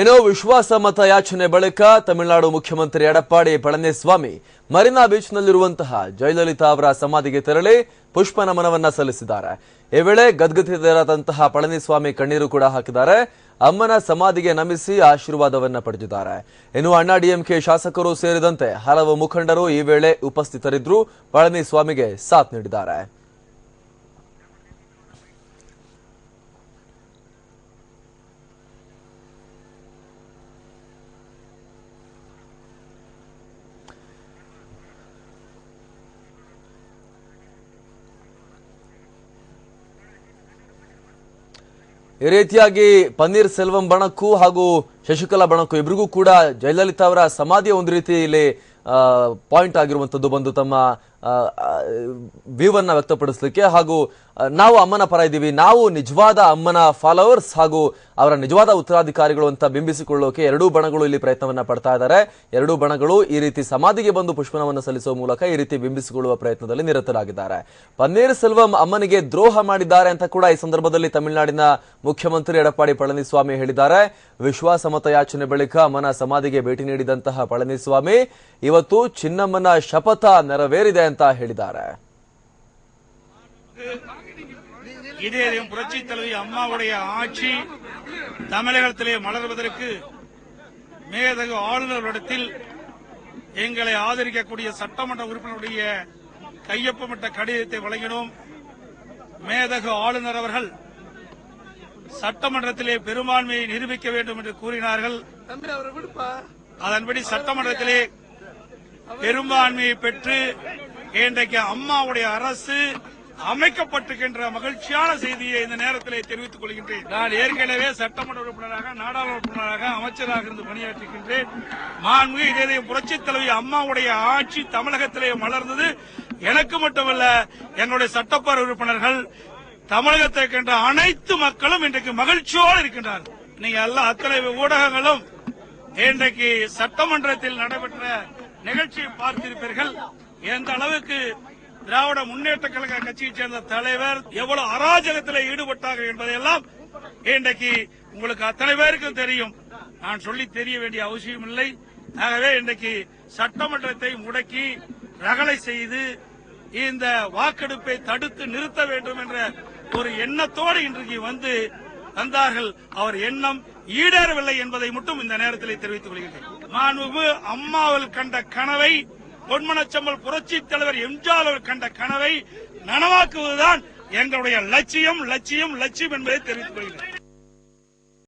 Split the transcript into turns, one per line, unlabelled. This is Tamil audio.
ಏನೋ ವಿಶ್ವಾಸ ಮತ ಯಾಚನೆ ಬಳಿಕ ತಮಿಳುನಾಡು ಮುಖ್ಯಮಂತ್ರಿ ಎಡಪ್ಪಾಡಿ ಪಳನಿಸ್ವಾಮಿ ಮರೀನಾ ಬೀಚ್ನಲ್ಲಿರುವಂತಹ ಜಯಲಲಿತಾ ಅವರ ಸಮಾಧಿಗೆ ತೆರಳಿ ಪುಷ್ಪ ನಮನವನ್ನ ಸಲ್ಲಿಸಿದ್ದಾರೆ. ಈ ವೇಳೆ ಗದ್ಗದಿತರಾದಂತಹ ಪಳನಿಸ್ವಾಮಿ ಕಣ್ಣೀರು ಕೂಡ ಹಾಕಿದ್ದಾರೆ. ಅಮ್ಮನ ಸಮಾಧಿಗೆ ನಮಿಸಿ ಆಶೀರ್ವಾದವನ್ನ ಪಡೆದಿದ್ದಾರೆ. ಇನ್ನು ಅಣ್ಣಾ ಡಿಎಂಕೆ ಶಾಸಕರು ಸೇರಿದಂತೆ ಹಲವು ಮುಖಂಡರು ಈ ವೇಳೆ ಉಪಸ್ಥಿತರಿದ್ದರು ಪಳನಿಸ್ವಾಮಿಗೆ ಸಾಥ್ ನೀಡಿದ್ದಾರೆ. ಈ ರೀತಿಯಾಗಿ ಪನ್ನೀರ್ ಸೆಲ್ವಂ ಬಣಕ್ಕೂ ಹಾಗೂ ಶಶಿಕಲಾ ಬಣಕು ಇಬ್ಬರಿಗೂ ಕೂಡ ಜಯಲಲಿತಾ ಅವರ ಸಮಾಧಿಯ ಒಂದು ರೀತಿಯಲ್ಲಿ ಪಾಯಿಂಟ್ ಆಗಿರುವಂತದ್ದು ಬಂದು ತಮ್ಮ ವ್ಯೂವನ್ನ ವ್ಯಕ್ತಪಡಿಸಲಿಕ್ಕೆ ಹಾಗೂ ನಾವು ಅಮ್ಮನ ಪರ ಇದ್ದೀವಿ. ನಾವು ನಿಜವಾದ ಅಮ್ಮನ ಫಾಲೋವರ್ಸ್ ಹಾಗೂ ಅವರ ನಿಜವಾದ ಉತ್ತರಾಧಿಕಾರಿಗಳು ಅಂತ ಬಿಂಬಿಸಿಕೊಳ್ಳೋಕೆ ಎರಡೂ ಬಣಗಳು ಇಲ್ಲಿ ಪ್ರಯತ್ನವನ್ನ ಪಡ್ತಾ ಇದ್ದಾರೆ. ಎರಡೂ ಬಣಗಳು ಈ ರೀತಿ ಸಮಾಧಿಗೆ ಬಂದು ಪುಷ್ಪನವನ್ನು ಸಲ್ಲಿಸುವ ಮೂಲಕ ಈ ರೀತಿ ಬಿಂಬಿಸಿಕೊಳ್ಳುವ ಪ್ರಯತ್ನದಲ್ಲಿ ನಿರತರಾಗಿದ್ದಾರೆ. ಪನ್ನೀರ್ ಸೆಲ್ವಂ ಅಮ್ಮನಿಗೆ ದ್ರೋಹ ಮಾಡಿದ್ದಾರೆ ಅಂತ ಕೂಡ ಈ ಸಂದರ್ಭದಲ್ಲಿ ತಮಿಳುನಾಡಿನ ಮುಖ್ಯಮಂತ್ರಿ ಎಡಪ್ಪಾಡಿ ಪಳನಿಸ್ವಾಮಿ ಹೇಳಿದ್ದಾರೆ. ವಿಶ್ವಾಸಮತ ಯಾಚನೆ ಬಳಿಕ ಅಮ್ಮನ ಸಮಾಧಿಗೆ ಭೇಟಿ ನೀಡಿದಂತಹ ಪಳನಿಸ್ವಾಮಿ ಇವತ್ತು ಚಿನ್ನಮ್ಮನ ಶಪಥ ನೆರವೇರಿದೆ ಅಂತ ಹೇಳಿದ್ದಾರೆ
இதயம் புரட்சி தலைவி அம்மாவுடைய ஆட்சி தமிழகத்திலே மலர்வதற்கு மேதகு ஆளுநர்களிடத்தில் எங்களை ஆதரிக்கக்கூடிய சட்டமன்ற உறுப்பினருடைய கையொப்பமிட்ட கடிதத்தை வழங்கினோம் மேதகு ஆளுநர் அவர்கள் சட்டமன்றத்திலே பெரும்பான்மையை நிரூபிக்க வேண்டும் என்று கூறினார்கள். அதன்படி சட்டமன்றத்திலே பெரும்பான்மையை பெற்று இன்றைக்கு அம்மாவுடைய அரசு அமைக்கப்பட்டிருக்கின்ற மகிழ்ச்சியான செய்தியை இந்த நேரத்திலே தெரிவித்துக் கொள்கின்றேன். நான் ஏற்கனவே சட்டமன்ற உறுப்பினராக நாடாளுமன்ற உறுப்பினராக அமைச்சராக இருந்து பணியாற்றுகின்றேன் மாண்புமிகு இதே புரட்சித் தலைவி அம்மாவுடைய ஆட்சி தமிழகத்திலே மலர்ந்தது எனக்கு மட்டுமல்ல என்னுடைய சட்டப்பேரவை உறுப்பினர்கள் தமிழகத்தை கண்ட அனைத்து மக்களும் இன்றைக்கு மகிழ்ச்சியோடு இருக்கின்றார்கள். நீங்க எல்லா அத்தனை ஊடகங்களும் இன்றைக்கு சட்டமன்றத்தில் நடைபெற்ற நிகழ்ச்சியை பார்த்திருப்பீர்கள். எந்த அளவுக்கு திராவிட முன்னேற்ற கழக கட்சியைச் சேர்ந்த தலைவர் எவ்வளவு அராஜகத்தில் ஈடுபட்டார்கள் என்பதையெல்லாம் இன்றைக்கு உங்களுக்கு அத்தனை பேருக்கும் தெரியும். நான் சொல்லி தெரிய வேண்டிய அவசியம் இல்லை. ஆகவே இன்றைக்கு சட்டமன்றத்தை முடக்கி ரகளை செய்து இந்த வாக்கெடுப்பை தடுத்து நிறுத்த வேண்டும் என்ற ஒரு எண்ணத்தோடு இன்றைக்கு வந்து வந்தார்கள் அவர் எண்ணம் ஈடேறவில்லை என்பதை மட்டும் இந்த நேரத்தில் தெரிவித்துக் கொள்கிறேன். மாண்புமிகு அம்மாவில் கண்ட கனவை பொன்மனச்சம்பல் புரட்சி தலைவர் எம்ஜிஆர் அவர் கண்ட கனவை நனவாக்குவதுதான் எங்களுடைய லட்சியம் லட்சியம் லட்சியம் என்பதை தெரிவித்துக் கொள்கிறேன்.